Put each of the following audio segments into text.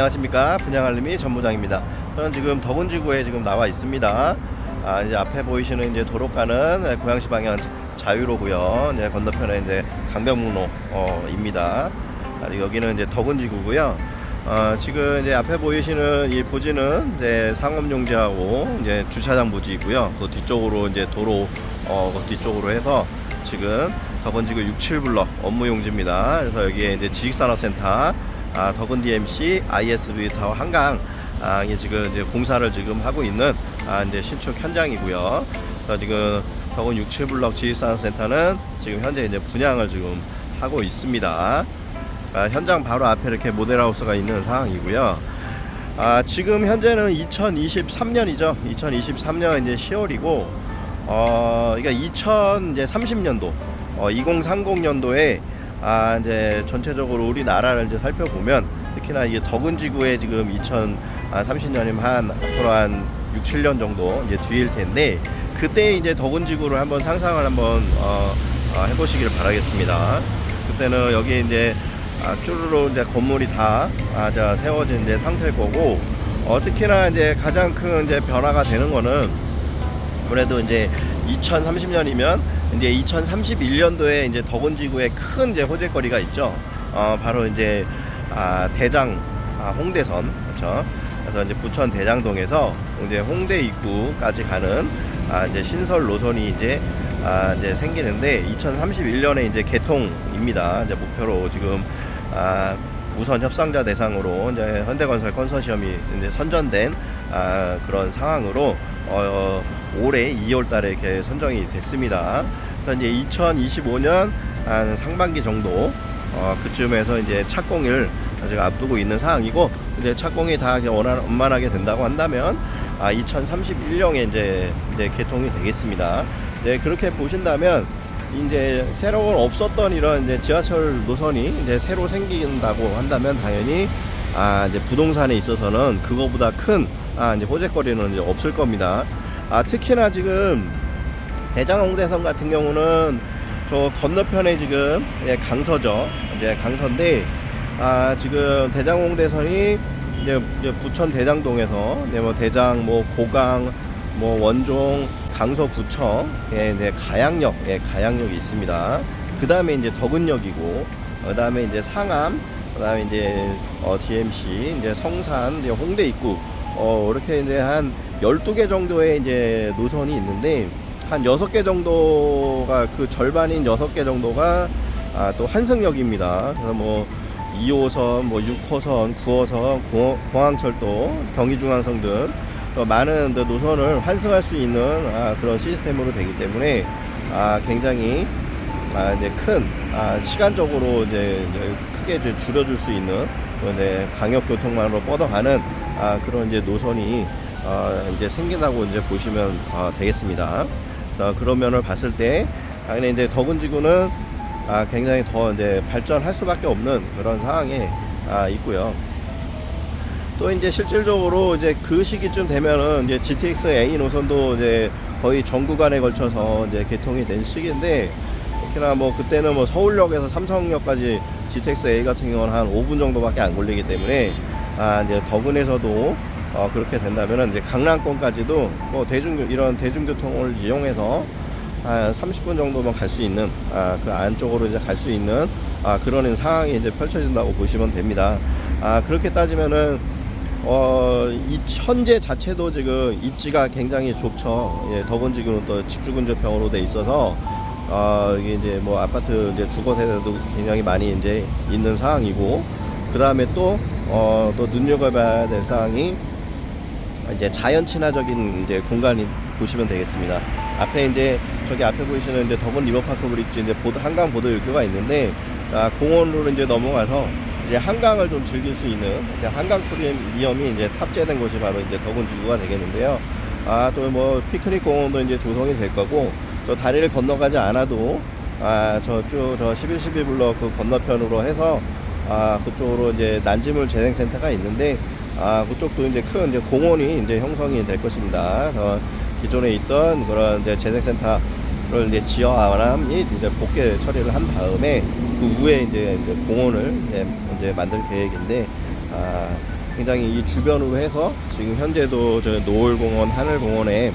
안녕하십니까 분양알림이 전부장입니다. 저는 지금 덕운지구에 지금 나와 있습니다. 아, 이제 앞에 보이시는 이제 도로 가는 고양시 방향 자유로고요. 이제 건너편에 이제 강변북로입니다. 아, 여기는 이제 덕운지구고요. 어, 지금 이제 앞에 보이시는 이 부지는 이제 상업용지하고 이제 주차장 부지이고요. 그 뒤쪽으로 이제 도로 어, 그 뒤쪽으로 해서 지금 덕원지구 67블럭 업무용지입니다. 그래서 여기에 이제 지식산업센터, 아, 덕은 DMC, ISB 타워 한강, 아, 이게 지금 이제 공사를 지금 하고 있는 아, 이제 신축 현장이고요. 그래서 지금 덕은 67블럭 지식산업센터는 지금 현재 이제 분양을 지금 하고 있습니다. 아, 현장 바로 앞에 이렇게 모델하우스가 있는 상황이고요. 아, 지금 현재는 2023년이죠. 2023년 이제 10월이고, 어, 그러니까 2030년도, 어, 2030년도에 아, 이제 전체적으로 우리나라를 이제 살펴보면 특히나 이게 덕은 지구에 지금 2030년이면 한 앞으로 한 6, 7년 정도 이제 뒤일 텐데 그때 이제 덕은 지구를 한번 상상을 한번 어, 어, 해보시길 바라겠습니다. 그때는 여기 이제 아, 쭈루루 이제 건물이 다 아, 자, 세워진 이제 상태일 거고 어, 특히나 이제 가장 큰 이제 변화가 되는 거는 아무래도 이제 2030년이면 이제 2031년도에 이제 덕원지구에 큰 이제 호재거리가 있죠. 어, 바로 이제 아, 대장 아, 홍대선 그렇죠. 그래서 이제 부천 대장동에서 이제 홍대 입구까지 가는 아, 이제 신설 노선이 이제 아, 이제 생기는데 2031년에 이제 개통입니다. 이제 목표로 지금 아, 우선 협상자 대상으로 이제 현대건설 컨소시엄이 이제 선전된 아, 그런 상황으로 어, 올해 2월달에 이렇게 선정이 됐습니다. 그래서 이제 2025년 한 상반기 정도 어, 그쯤에서 이제 착공을 아직 앞두고 있는 상황이고 이제 착공이 다 원만하게 된다고 한다면 아 2031년에 이제 이제 개통이 되겠습니다. 네 그렇게 보신다면 이제 새로운 없었던 이런 이제 지하철 노선이 이제 새로 생긴다고 한다면 당연히 아 이제 부동산에 있어서는 그거보다 큰 아 이제 호재거리는 이제 없을 겁니다. 아 특히나 지금 대장홍대선 같은 경우는 저 건너편에 지금 예, 강서죠. 이제 강서인데 아 지금 대장홍대선이 이제, 이제 부천 대장동에서 이제 뭐 대장 뭐 고강 뭐 원종 강서구청 예, 이제 가양역 예, 가양역이 있습니다. 그 다음에 이제 덕은역이고 그 다음에 이제 상암 그 다음에 이제 어, DMC 이제 성산 이제 홍대 입구 어, 이렇게 이제 한 12개 정도의 이제 노선이 있는데 한 6개 정도가 그 절반인 6개 정도가 아, 또 한승역입니다. 그래서 뭐 2호선, 뭐 6호선, 9호선, 공 항철도, 경의중앙선 등 어, 많은 그 노선을 환승할 수 있는 아, 그런 시스템으로 되기 때문에 아, 굉장히 아, 이제 큰 아, 시간적으로 이제, 이제 크게 이제 줄여줄 수 있는 이제 강역 교통망으로 뻗어가는 아, 그런 이제 노선이 아, 이제 생긴다고 이제 보시면 아, 되겠습니다. 자, 그런 면을 봤을 때 당연히 이제 덕은지구는 아, 굉장히 더 이제 발전할 수밖에 없는 그런 상황에 아, 있고요. 또 이제 실질적으로 이제 그 시기쯤 되면은 이제 GTX A 노선도 이제 거의 전 구간에 걸쳐서 이제 개통이 된 시기인데 특히나 뭐 그때는 뭐 서울역에서 삼성역까지 GTX A 같은 경우는 한 5분 정도밖에 안 걸리기 때문에 아 이제 덕은에서도 어 그렇게 된다면은 이제 강남권까지도 뭐 대중 이런 대중교통을 이용해서 한 30분 정도만 갈 수 있는 아, 그 안쪽으로 이제 갈 수 있는 아, 그런 상황이 이제 펼쳐진다고 보시면 됩니다. 아, 그렇게 따지면은 어, 이 현재 자체도 지금 입지가 굉장히 좁죠. 예, 덕원지구는 또 직주근접형으로 돼 있어서 어, 이게 이제 뭐 아파트 이제 주거 세대도 굉장히 많이 이제 있는 상황이고 그 다음에 또 어, 또 눈여겨봐야 될 사항이 이제 자연 친화적인 이제 공간이 보시면 되겠습니다. 앞에 이제 저기 앞에 보이시는 이제 덕원 리버파크 브릿지 이제 보도, 한강 보도 육교가 있는데 아, 공원으로 이제 넘어가서 이제 한강을 좀 즐길 수 있는 이제 한강 프리미엄이 이제 탑재된 곳이 바로 이제 덕원 지구가 되겠는데요. 아 또 뭐 피크닉 공원도 이제 조성이 될 거고 저 다리를 건너가지 않아도 아 저쭉저 11, 12 블럭 그 건너편으로 해서 아 그쪽으로 이제 난지물 재생센터가 있는데 아 그쪽도 이제 큰 이제 공원이 이제 형성이 될 것입니다. 어, 기존에 있던 그런 이제 재생센터를 이제 지어 아람이 이제 복개 처리를 한 다음에 그 위에 이제, 이제 공원을 이제, 이제 만들 계획인데 아 굉장히 이 주변으로 해서 지금 현재도 저 노을공원, 하늘공원에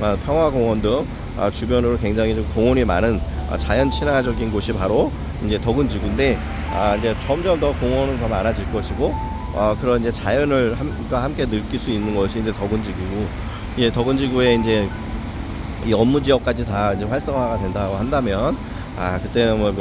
아, 평화공원 등 아, 주변으로 굉장히 좀 공원이 많은 아, 자연 친화적인 곳이 바로 이제 덕은 지구인데 아, 이제 점점 더 공원은 더 많아질 것이고 아, 그런 이제 자연을 함과 함께 느낄 수 있는 것이 이제 덕은 지구고 예, 덕은 지구에 이제 이 업무 지역까지 다 이제 활성화가 된다고 한다면 아 그때는 뭐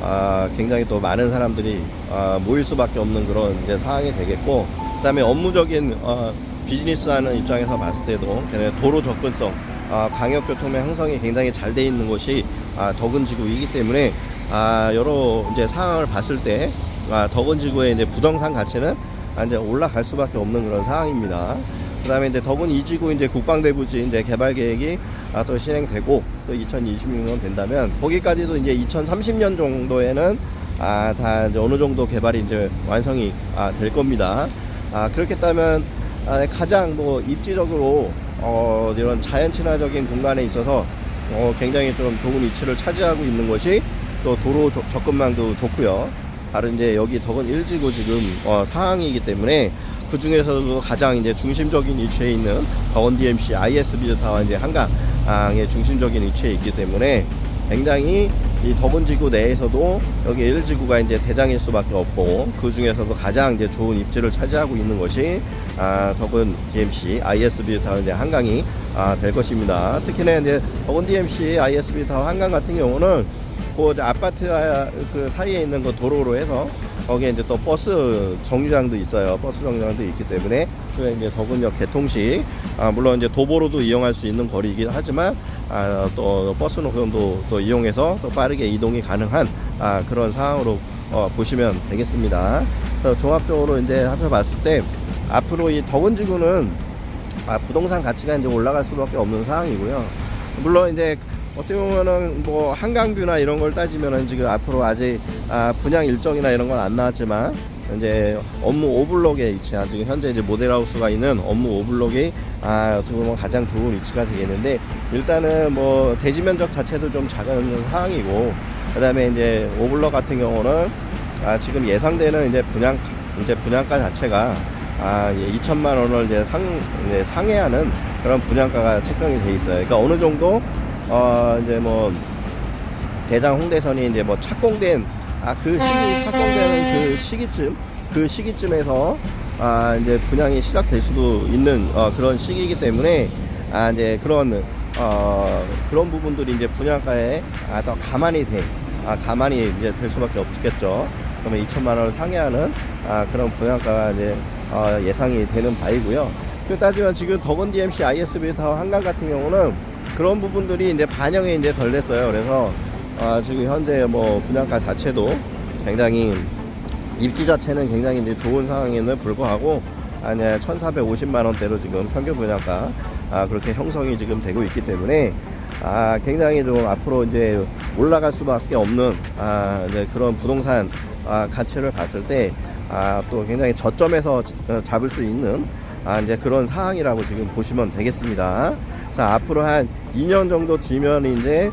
아, 굉장히 또 많은 사람들이 아, 모일 수밖에 없는 그런 이제 상황이 되겠고 그다음에 업무적인 어, 비즈니스 하는 입장에서 봤을 때도 도로 접근성 아, 광역교통의 형성이 굉장히 잘 돼 있는 곳이 아, 덕은지구이기 때문에 아, 여러 이제 상황을 봤을 때 아, 덕은지구의 이제 부동산 가치는 아, 이제 올라갈 수밖에 없는 그런 상황입니다. 그다음에 이제 덕은 이지구 이제 국방대부지 이제 개발 계획이 아, 또 진행되고 또 2026년 된다면 거기까지도 이제 2030년 정도에는 아, 다 어느 정도 개발이 이제 완성이 아, 될 겁니다. 아, 그렇겠다면 아, 가장 뭐 입지적으로 어, 이런 자연 친화적인 공간에 있어서 어, 굉장히 좀 좋은 위치를 차지하고 있는 것이 또 도로 조- 접근망도 좋고요. 바로 이제 여기 덕은 1지구 지금 어, 상황이기 때문에 그 중에서도 가장 이제 중심적인 위치에 있는 덕원 DMC ISB 타워 이제 한강의 중심적인 위치에 있기 때문에 굉장히 이 덕은 지구 내에서도 여기 1지구가 이제 대장일 수밖에 없고 그 중에서도 가장 이제 좋은 입지를 차지하고 있는 것이 아, 덕은 DMC ISB 타워 이제 한강이 아, 될 것입니다. 특히나 이제 덕은 DMC ISB 타워 한강 같은 경우는 그 이제 아파트와 그 사이에 있는 그 도로로 해서 거기에 이제 또 버스 정류장도 있어요. 버스 정류장도 있기 때문에 그 이제 덕은역 개통시 아, 물론 이제 도보로도 이용할 수 있는 거리이긴 하지만 아, 또 버스 노선도 또 이용해서 또 빠르게 이동이 가능한 아, 그런 상황으로 어, 보시면 되겠습니다. 그래서 종합적으로 이제 살펴봤을 때 앞으로 이 덕은지구는 아, 부동산 가치가 이제 올라갈 수밖에 없는 상황이고요. 물론 이제 어떻게 보면은 뭐 한강뷰나 이런 걸 따지면은 지금 앞으로 아직 아, 분양 일정이나 이런 건 안 나왔지만 이제 업무 오블록에 위치한 지금 현재 이제 모델하우스가 있는 업무 오블록이 아, 어떻게 보면 가장 좋은 위치가 되겠는데 일단은 뭐 대지 면적 자체도 좀 작은 상황이고 그다음에 이제 오블록 같은 경우는 아, 지금 예상되는 이제 분양 이제 분양가 자체가 아, 예, 2천만 원을 이제 상, 이제 상회하는 그런 분양가가 책정이 돼 있어요. 그러니까 어느 정도, 어, 이제 뭐, 대장 홍대선이 이제 뭐 착공된, 아, 그 시기, 착공되는 그 시기쯤, 그 시기쯤에서, 아, 이제 분양이 시작될 수도 있는, 어, 그런 시기이기 때문에, 아, 이제 그런, 어, 그런 부분들이 이제 분양가에, 아, 더 가만히 돼, 아, 가만히 이제 될 수밖에 없겠죠. 그러면 2천만 원을 상회하는, 아, 그런 분양가가 이제, 어, 예상이 되는 바이고요. 그 따지면 지금 덕원 DMC ISB 타워 한강 같은 경우는 그런 부분들이 이제 반영이 이제 덜 됐어요. 그래서 아, 지금 현재 뭐 분양가 자체도 굉장히 입지 자체는 굉장히 이제 좋은 상황에는 불구하고 아니 1,450만 원대로 지금 평균 분양가 아, 그렇게 형성이 지금 되고 있기 때문에 아, 굉장히 좀 앞으로 이제 올라갈 수밖에 없는 아, 이제 그런 부동산 아, 가치를 봤을 때 아, 또 굉장히 저점에서 어, 잡을 수 있는 아, 이제 그런 상황이라고 지금 보시면 되겠습니다. 자, 앞으로 한 2년 정도 뒤면 이제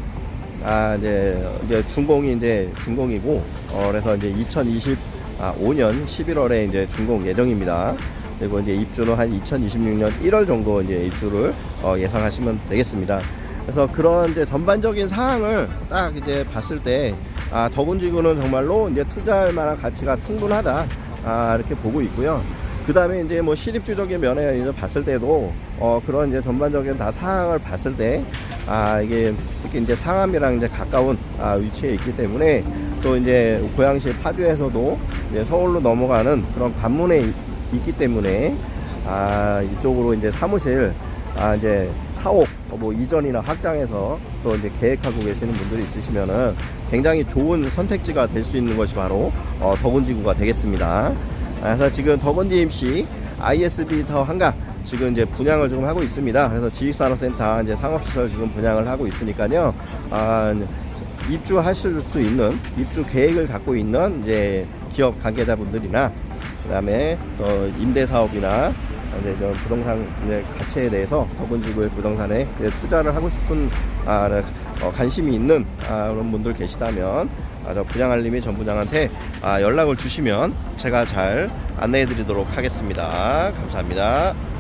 아, 이제, 이제 준공이 이제 준공이고, 어, 그래서 이제 2025년 11월에 이제 준공 예정입니다. 그리고 이제 입주는 한 2026년 1월 정도 이제 입주를 어, 예상하시면 되겠습니다. 그래서 그런 이제 전반적인 상황을 딱 이제 봤을 때, 아, 덕운지구는 정말로 이제 투자할 만한 가치가 충분하다. 아, 이렇게 보고 있고요. 그 다음에 이제 뭐 실입주적인 면에 이제 봤을 때도 어 그런 이제 전반적인 다 상황을 봤을 때 아 이게 특히 이제 상암이랑 이제 가까운 아 위치에 있기 때문에 또 이제 고양시 파주에서도 이제 서울로 넘어가는 그런 관문에 있- 있기 때문에 아 이쪽으로 이제 사무실 아 이제 사옥 뭐 이전이나 확장해서 또 이제 계획하고 계시는 분들이 있으시면은 굉장히 좋은 선택지가 될 수 있는 것이 바로 어, 덕운지구가 되겠습니다. 아, 그래서 지금 덕원 DMC ISB 타워 한강 지금 이제 분양을 지금 하고 있습니다. 그래서 지식산업센터 이제 상업시설 지금 분양을 하고 있으니까요. 아, 입주하실 수 있는 입주 계획을 갖고 있는 이제 기업 관계자분들이나 그다음에 또 임대 사업이나 이제 부동산 이제 가치에 대해서 덕원지구의 부동산에 이제 투자를 하고 싶은 아, 어, 관심이 있는 아, 그런 분들 계시다면 아, 저 부장알림이 전 부장한테 아, 연락을 주시면 제가 잘 안내해 드리도록 하겠습니다. 감사합니다.